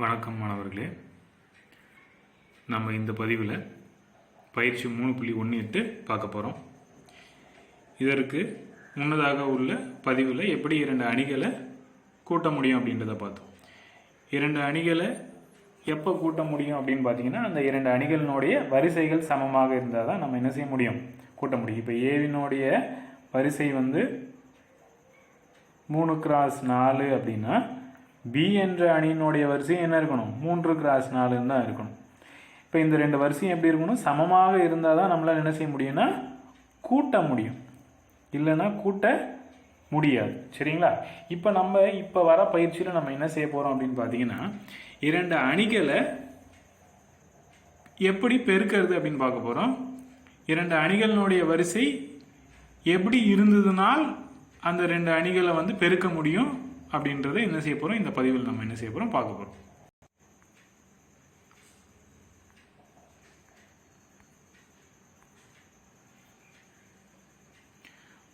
வணக்கம் மாணவர்களே. நம்ம இந்த பதிவில் பயிற்சி மூணு புள்ளி ஒன்று எட்டு பார்க்க போகிறோம் இதற்கு முன்னதாக உள்ள பதிவில் எப்படி இரண்டு அணிகளை கூட்ட முடியும் அப்படின்றத பார்த்தோம். இரண்டு அணிகளை எப்போ கூட்ட முடியும் அப்படின்னு பார்த்தீங்கன்னா அந்த இரண்டு அணிகளினுடைய வரிசைகள் சமமாக இருந்தால் தான் நம்ம என்ன செய்ய முடியும்? கூட்ட முடியும். இப்போ ஏவினுடைய வரிசை வந்து மூணு கிராஸ் நாலு அப்படின்னா பி என்ற அணியினுடைய வரிசை என்ன இருக்கணும்? மூன்று கிராஸ் நாலுன்னு தான் இருக்கணும். இப்போ இந்த ரெண்டு வரிசையும் எப்படி இருக்கணும்? சமமாக இருந்தால் தான் நம்மளால் என்ன செய்ய முடியும்னா கூட்ட முடியும். இல்லைன்னா கூட்ட முடியாது. சரிங்களா? இப்போ நம்ம இப்போ வர பயிற்சியில் நம்ம என்ன செய்ய போகிறோம் அப்படின்னு பார்த்தீங்கன்னா இரண்டு அணிகளை எப்படி பெருக்கிறது அப்படின்னு பார்க்க போகிறோம் இரண்டு அணிகளினுடைய வரிசை எப்படி இருந்ததுனால் அந்த ரெண்டு அணிகளை வந்து பெருக்க முடியும்? அப்படின்றத என்ன செய்ய போகிறோம் இந்த பதிவில் நம்ம என்ன செய்ய போகிறோம் பார்க்க போகிறோம்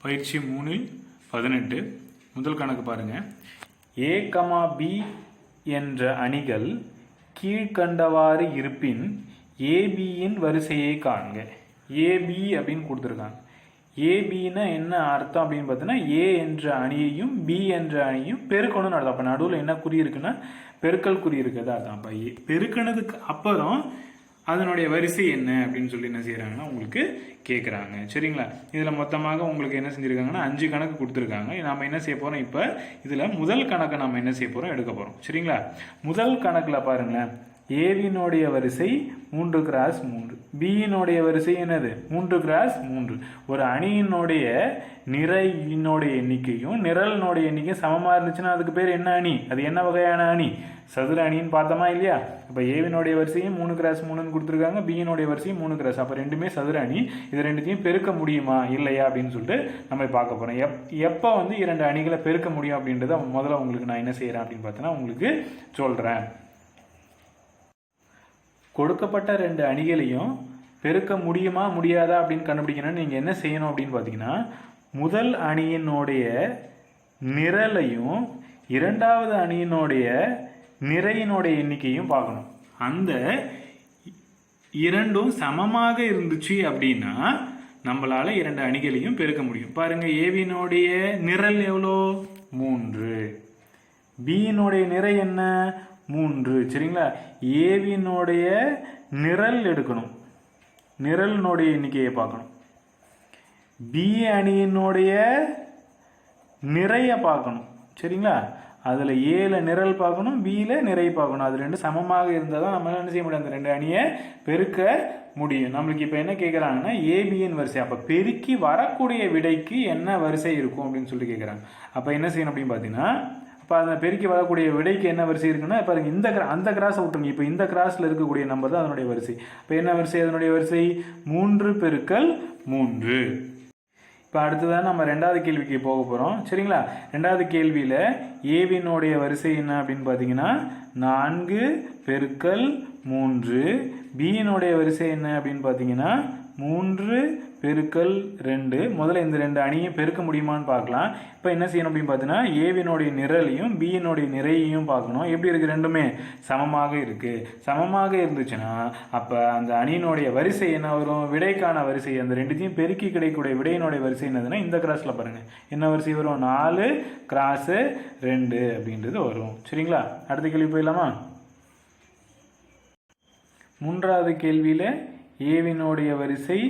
பயிற்சி மூணில் பதினெட்டு. முதல் கணக்கு பாருங்க. ஏ கமா பி என்ற அணிகள் கீழ்கண்டவாறு இருப்பின் ஏபியின் வரிசையை காண்க. ஏபி அப்படின்னு கொடுத்துருக்காங்க. ஏபின்னா என்ன அர்த்தம் அப்படின்னு பார்த்தீங்கன்னா ஏ என்ற அணியையும் பி என்ற அணியும் பெருக்கணும்னு அர்த்தம். அப்போ நடுவில் என்ன குறி இருக்குன்னா பெருக்கல் குறி இருக்குது. அர்த்தம் அப்போ பெருக்கினதுக்கு அப்புறம் அதனுடைய வரிசை என்ன அப்படின்னு சொல்லி என்ன செய்கிறாங்கன்னா உங்களுக்கு கேட்குறாங்க சரிங்களா? இதில் மொத்தமாக உங்களுக்கு என்ன செஞ்சுருக்காங்கன்னா அஞ்சு கணக்கு கொடுத்துருக்காங்க. நாம் என்ன செய்ய போகிறோம் இப்போ? இதில் முதல் கணக்கை நம்ம என்ன செய்ய போகிறோம் எடுக்க போகிறோம் சரிங்களா? முதல் கணக்கில் பாருங்களேன். ஏவினுடைய வரிசை மூன்று கிராஸ் மூன்று. பியினுடைய வரிசை என்னது? மூன்று கிராஸ் மூன்று. ஒரு அணியினுடைய நிறையினுடைய எண்ணிக்கையும் நிரலினுடைய எண்ணிக்கையும் சமமாக இருந்துச்சுன்னா அதுக்கு பேர் என்ன அணி? அது என்ன வகையான அணி? சதுர அணின்னு பார்த்தோமா இல்லையா? இப்போ ஏவினுடைய வரிசையும் மூணு கிராஸ் மூணுன்னு கொடுத்துருக்காங்க. பியினுடைய வரிசையும் மூணு கிராஸ் அப்போ ரெண்டுமே சதுர அணி. இது ரெண்டுத்தையும் பெருக்க முடியுமா? இல்லையா? அப்படின்னு சொல்லிட்டு நம்ம பார்க்க போகிறோம் எப் எப்போ வந்து இரண்டு அணிகளை பெருக்க முடியும் அப்படின்றத முதல்ல உங்களுக்கு நான் என்ன செய்கிறேன் அப்படின்னு பார்த்தோன்னா உங்களுக்கு சொல்கிறேன் கொடுக்கப்பட்ட ரெண்டு அணிகளையும் பெருக்க முடியுமா முடியாதா அப்படின்னு கண்டுபிடிக்கணும்னு நீங்கள் என்ன செய்யணும் அப்படின்னு பார்த்தீங்கன்னா முதல் அணியினுடைய நிரலையும் இரண்டாவது அணியினுடைய நிறையினுடைய எண்ணிக்கையும் பார்க்கணும். அந்த இரண்டும் சமமாக இருந்துச்சு அப்படின்னா நம்மளால் இரண்டு அணிகளையும் பெருக்க முடியும். பாருங்கள் ஏவினுடைய நிரல் எவ்வளோ? மூன்று. பியினுடைய நிறை என்ன? மூன்று சரிங்களா? ஏவினுடைய நிரல் எடுக்கணும். நிரலினுடைய எண்ணிக்கையை பார்க்கணும். பி அணியினுடைய நிறைய பார்க்கணும். சரிங்களா? அதில் ஏல நிரல் பார்க்கணும் பியில் நிறை பார்க்கணும். அது ரெண்டு சமமாக இருந்தால் தான் நம்மளால் என்ன செய்ய முடியும்? அந்த ரெண்டு அணியை பெருக்க முடியும். நம்மளுக்கு இப்போ என்ன கேட்குறாங்கன்னா ஏபிஎன் வரிசை. அப்போ பெருக்கி வரக்கூடிய விடைக்கு என்ன வரிசை இருக்கும் அப்படின்னு சொல்லி கேட்குறாங்க அப்போ என்ன செய்யணும் அப்படின்னு பார்த்தீங்கன்னா இப்போ அதை பெருக்கி வரக்கூடிய விடைக்கு என்ன வரிசை இருக்குன்னா இப்போ இந்த கிரா அந்த கிராஸை விட்டுருங்க இப்போ இந்த கிராஸில் இருக்கக்கூடிய நம்பர் தான் அதனுடைய வரிசை. இப்போ என்ன வரிசை? அதனுடைய வரிசை மூன்று பெருக்கல் மூன்று. இப்போ அடுத்ததான் நம்ம ரெண்டாவது கேள்விக்கு போக போகிறோம் சரிங்களா? ரெண்டாவது கேள்வியில் ஏவினுடைய வரிசை என்ன அப்படின்னு பார்த்தீங்கன்னா நான்கு பெருக்கல் மூன்று. பியினுடைய வரிசை என்ன அப்படின்னு பார்த்தீங்கன்னா மூன்று பெருக்கல் ரெண்டு. முதல்ல இந்த ரெண்டு அணியும் பெருக்க முடியுமான்னு பார்க்கலாம். இப்போ என்ன செய்யணும் அப்படின்னு பார்த்தீங்கன்னா ஏவினுடைய நிரலையும் பியினுடைய நிறையையும் பார்க்கணும். எப்படி இருக்குது ரெண்டுமே? சமமாக இருக்குது சமமாக இருந்துச்சுன்னா அப்போ அந்த அணியினுடைய வரிசை என்ன வரும்? விடைக்கான வரிசை. அந்த ரெண்டுத்தையும் பெருக்கி கிடைக்கக்கூடிய விடையினுடைய வரிசை என்னதுன்னா இந்த கிராஸில் பாருங்கள் என்ன வரிசை வரும்? நாலு கிராஸு ரெண்டு அப்படின்றது வரும். சரிங்களா? அடுத்த கேள்வி போயிடலாமா? மூன்றாவது கேள்வியில் ஏவினுடைய வரிசை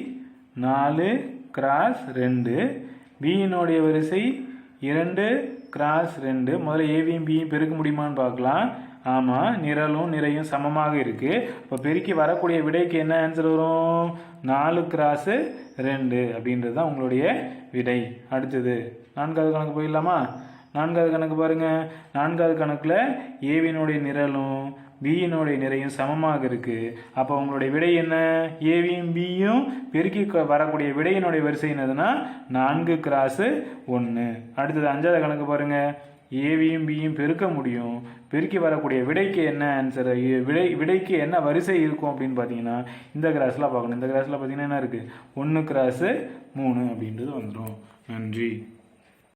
நாலு கிராஸ் ரெண்டு. பியினுடைய வரிசை இரண்டு கிராஸ் ரெண்டு. முதல்ல ஏவியும் பியும் பெருக்க முடியுமான்னு பார்க்கலாம். ஆமாம் நிரலும் நிறையும் சமமாக இருக்குது இப்போ பெருக்கி வரக்கூடிய விடைக்கு என்ன ஆன்சர் வரும்? நாலு கிராஸு ரெண்டு அப்படின்றது தான் உங்களுடைய விடை. அடுத்தது நான்காவது கணக்கு போயிடலாமா? நான்காவது கணக்கு பாருங்கள் நான்காவது கணக்கில் ஏவினுடைய நிரலும் பியினுடைய நிறையும் சமமாக இருக்குது அப்போ உங்களுடைய விடை என்ன? ஏவியும் பியும் பெருக்கி வரக்கூடிய விடையினுடைய வரிசை என்னதுன்னா நான்கு கிராஸு ஒன்று அடுத்தது அஞ்சாவது கணக்கு பாருங்கள் ஏவியும் பியும் பெருக்க முடியும். பெருக்கி வரக்கூடிய விடைக்கு என்ன ஆன்சர் விடை விடைக்கு என்ன வரிசை இருக்கும் அப்படின்னு பார்த்தீங்கன்னா இந்த கிராஸில் பார்க்கணும். இந்த கிராஸில் பார்த்தீங்கன்னா என்ன இருக்குது ஒன்று கிராஸு மூணு அப்படின்றது வந்துடும் நன்றி.